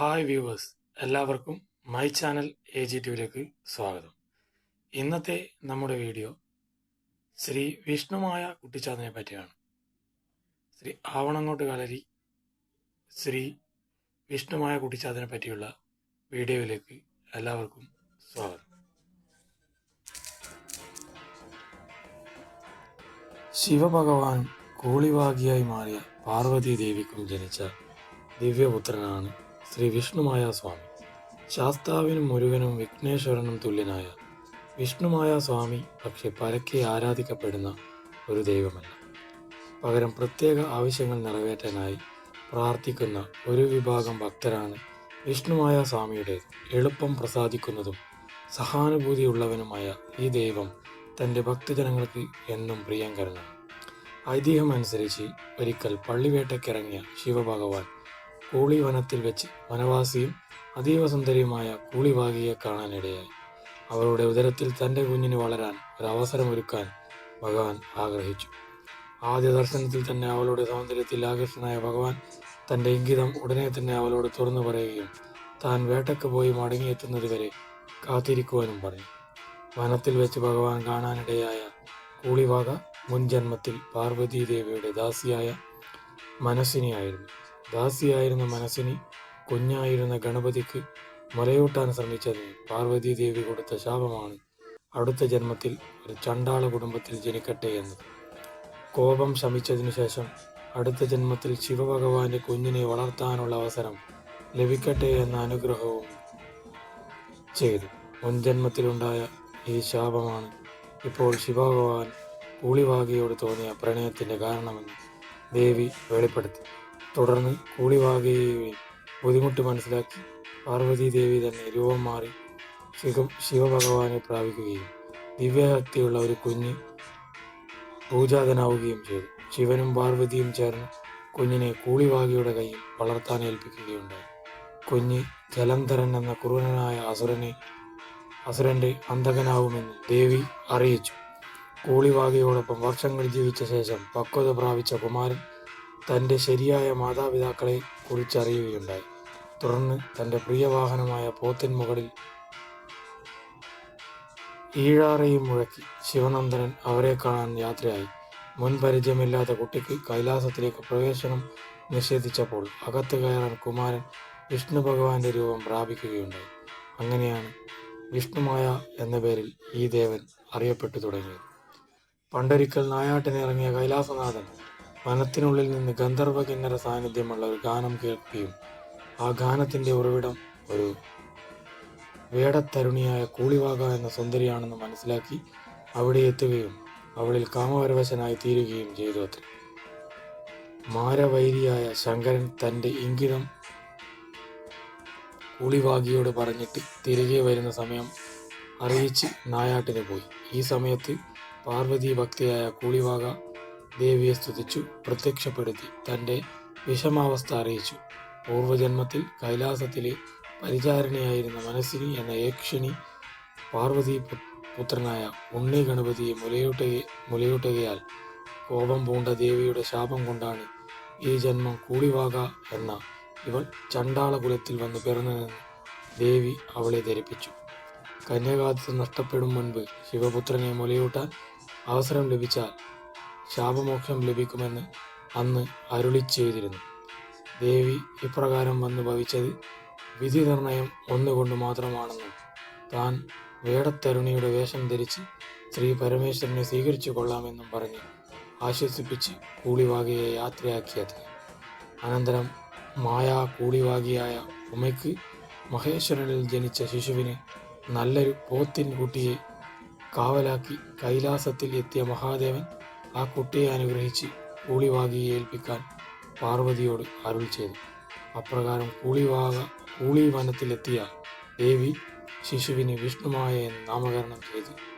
Hi viewers എല്ലാവർക്കും my channel A G ടിവിയിലേക്ക് സ്വാഗതം. ഇന്നത്തെ നമ്മുടെ വീഡിയോ ശ്രീ വിഷ്ണുമായ കുട്ടിച്ചാത്തനെ പറ്റിയാണ്. ശ്രീ ആവണങ്ങോട്ട് കളരി ശ്രീ വിഷ്ണുമായ കുട്ടിച്ചാത്തനെ പറ്റിയുള്ള വീഡിയോയിലേക്ക് എല്ലാവർക്കും സ്വാഗതം. ശിവഭഗവാൻ കൂളിവാകിയായി മാറിയ പാർവതി ദേവിക്കും ജനിച്ച ദിവ്യപുത്രനാണ് ശ്രീ വിഷ്ണുമായ സ്വാമി. ശാസ്താവിനും മുരുകനും വിഘ്നേശ്വരനും തുല്യനായ വിഷ്ണുമായ സ്വാമി പക്ഷെ പരക്കെ ആരാധിക്കപ്പെടുന്ന ഒരു ദൈവമല്ല. പകരം പ്രത്യേക ആവശ്യങ്ങൾ നിറവേറ്റാനായി പ്രാർത്ഥിക്കുന്ന ഒരു വിഭാഗം ഭക്തരാണ് വിഷ്ണുമായ സ്വാമിയുടെ എളുപ്പം പ്രസാദിക്കുന്നതും സഹാനുഭൂതിയുള്ളവനുമായ ഈ ദൈവം തന്റെ ഭക്തജനങ്ങൾക്ക് എന്നും പ്രിയങ്കരനാണ്. ഐതിഹ്യമനുസരിച്ച് ഒരിക്കൽ പള്ളിവേട്ടയ്ക്കിറങ്ങിയ ശിവഭഗവാൻ കൂളി വനത്തിൽ വെച്ച് വനവാസിയും അതീവ സുന്ദരിയുമായ കൂളിവാകിയെ കാണാനിടയായി. അവളുടെ ഉദരത്തിൽ തന്റെ കുഞ്ഞിന് വളരാൻ ഒരവസരമൊരുക്കാൻ ഭഗവാൻ ആഗ്രഹിച്ചു. ആദ്യ ദർശനത്തിൽ തന്നെ അവളുടെ സൗന്ദര്യത്തിൽ ആകർഷണനായ ഭഗവാൻ തന്റെ ഇംഗിതം ഉടനെ തന്നെ അവളോട് തുറന്നു പറയുകയും താൻ വേട്ടയ്ക്ക് പോയി മടങ്ങിയെത്തുന്നതുവരെ കാത്തിരിക്കുവാനും പറഞ്ഞു. വനത്തിൽ വെച്ച് ഭഗവാൻ കാണാനിടയായ കൂളിവാക മുൻ ജന്മത്തിൽ പാർവതീദേവിയുടെ ദാസിയായ മനസ്സിനിയായിരുന്നു. ദാസിയായിരുന്ന മനസ്സിനി കുഞ്ഞായിരുന്ന ഗണപതിക്ക് മുലയൂട്ടാൻ ശ്രമിച്ചതിന് പാർവതി ദേവി കൊടുത്ത ശാപമാണ് അടുത്ത ജന്മത്തിൽ ഒരു ചണ്ടാള കുടുംബത്തിൽ ജനിക്കട്ടെ എന്ന് കോപം ശമിച്ചതിനു ശേഷം അടുത്ത ജന്മത്തിൽ ശിവഭഗവാന്റെ കുഞ്ഞിനെ വളർത്താനുള്ള അവസരം ലഭിക്കട്ടെ എന്ന അനുഗ്രഹവും ചെയ്തു. മുൻജന്മത്തിലുണ്ടായ ഈ ശാപമാണ് ഇപ്പോൾ ശിവഭഗവാൻ കൂളിവാകിയോട് തോന്നിയ പ്രണയത്തിന്റെ കാരണമെന്ന് ദേവി വെളിപ്പെടുത്തി. തുടർന്ന് കൂളിവാകിയെ ബുദ്ധിമുട്ട് മനസ്സിലാക്കി പാർവതീദേവി തന്നെ രൂപം മാറി ശിവ ശിവഭഗവാനെ പ്രാപിക്കുകയും ദിവ്യശക്തിയുള്ള ഒരു കുഞ്ഞ് പൂജാതനാവുകയും ചെയ്തു. ശിവനും പാർവതിയും ചേർന്ന് കുഞ്ഞിനെ കൂളിവാകിയുടെ കയ്യിൽ വളർത്താൻ ഏൽപ്പിക്കുകയുണ്ടായി. കുഞ്ഞ് ജലന്ധരൻ എന്ന ക്രൂരനായ അസുരനെ അസുരന്റെ അന്തകനാവുമെന്ന് ദേവി അറിയിച്ചു. കൂളിവാകിയോടൊപ്പം വർഷങ്ങൾ ജീവിച്ച ശേഷം പക്വത പ്രാപിച്ച കുമാരൻ തന്റെ ശരിയായ മാതാപിതാക്കളെ കുറിച്ചറിയുകയുണ്ടായി. തുടർന്ന് തന്റെ പ്രിയവാഹനമായ പോത്തിൻ മുകളിൽ ഈഴാറയും മുഴക്കി ശിവനന്ദനൻ അവരെ കാണാൻ യാത്രയായി. മുൻപരിചയമില്ലാത്ത കുട്ടിക്ക് കൈലാസത്തിലേക്ക് പ്രവേശനം നിഷേധിച്ചപ്പോൾ അകത്ത് കയറാൻ കുമാരൻ വിഷ്ണു ഭഗവാന്റെ രൂപം പ്രാപിക്കുകയുണ്ടായി. അങ്ങനെയാണ് വിഷ്ണുമായ എന്ന പേരിൽ ഈ ദേവൻ അറിയപ്പെട്ടു തുടങ്ങിയത്. പണ്ടൊരിക്കൽ നായാട്ടിനിറങ്ങിയ കൈലാസനാഥൻ വനത്തിനുള്ളിൽ നിന്ന് ഗന്ധർവ കിന്നര സാന്നിധ്യമുള്ള ഒരു ഗാനം കേൾക്കുകയും ആ ഗാനത്തിന്റെ ഉറവിടം ഒരു വേടത്തരുണിയായ കൂളിവാക എന്ന സുന്ദരിയാണെന്ന് മനസ്സിലാക്കി അവിടെ എത്തുകയും അവളിൽ കാമപരവശനായി തീരുകയും ചെയ്തു അത്ര. മാരവൈരിയായ ശങ്കരൻ തന്റെ ഇംഗിതം കൂളിവാകിയോട് പറഞ്ഞിട്ട് തിരികെ വരുന്ന സമയം അറിയിച്ച് നായാട്ടിന് പോയി. ഈ സമയത്ത് പാർവതി ഭക്തിയായ കൂളിവാക ദേവിയെ സ്തുതിച്ചു പ്രത്യക്ഷപ്പെടുത്തി. തന്റെ വിഷമാവസ്ഥ അറിയിച്ചു. പൂർവജന്മത്തിൽ കൈലാസത്തിലെ പരിചാരണയായിരുന്ന മനസ്സിനി എന്ന യക്ഷിണി പാർവതി പുത്രനായ ഉണ്ണി ഗണപതിയെ മുലയൂട്ടുക മുലയൂട്ടുകയാൽ കോപം പൂണ്ട ദേവിയുടെ ശാപം കൊണ്ടാണ് ഈ ജന്മം കൂടിവാക എന്ന ഇവൾ ചണ്ടാള കുലത്തിൽ വന്ന് പിറന്നതെന്ന് ദേവി അവളെ ധരിപ്പിച്ചു. കന്യകാത്വം നഷ്ടപ്പെടും മുൻപ് ശിവപുത്രനെ മുലയൂട്ടാൻ അവസരം ലഭിച്ചാൽ ശാപമോക്ഷം ലഭിക്കുമെന്ന് അന്ന് അരുളി ചെയ്തിരുന്നു ദേവി ഇപ്രകാരം വന്ന് ഭവിച്ചത് വിധി നിർണയം ഒന്നുകൊണ്ട് മാത്രമാണെന്നും താൻ വേടത്തരുണിയുടെ വേഷം ധരിച്ച് ശ്രീ പരമേശ്വരനെ സ്വീകരിച്ചു കൊള്ളാമെന്നും പറഞ്ഞ് ആശ്വസിപ്പിച്ച് കൂളിവാകിയെ യാത്രയാക്കിയത്. അനന്തരം മായാ കൂളിവാകിയായ ഉമയ്ക്ക് മഹേശ്വരനിൽ ജനിച്ച ശിശുവിന് നല്ലൊരു പോത്തിൻ കുട്ടിയെ കാവലാക്കി കൈലാസത്തിൽ എത്തിയ മഹാദേവൻ ആ കുട്ടിയെ അനുഗ്രഹിച്ച് കൂളിവാകിയെ ഏൽപ്പിക്കാൻ പാർവതിയോട് അരുൾ ചെയ്തു. അപ്രകാരം കൂളിവാക കൂളി വനത്തിലെത്തിയ ദേവി ശിശുവിന് വിഷ്ണുമായ നാമകരണം ചെയ്തു.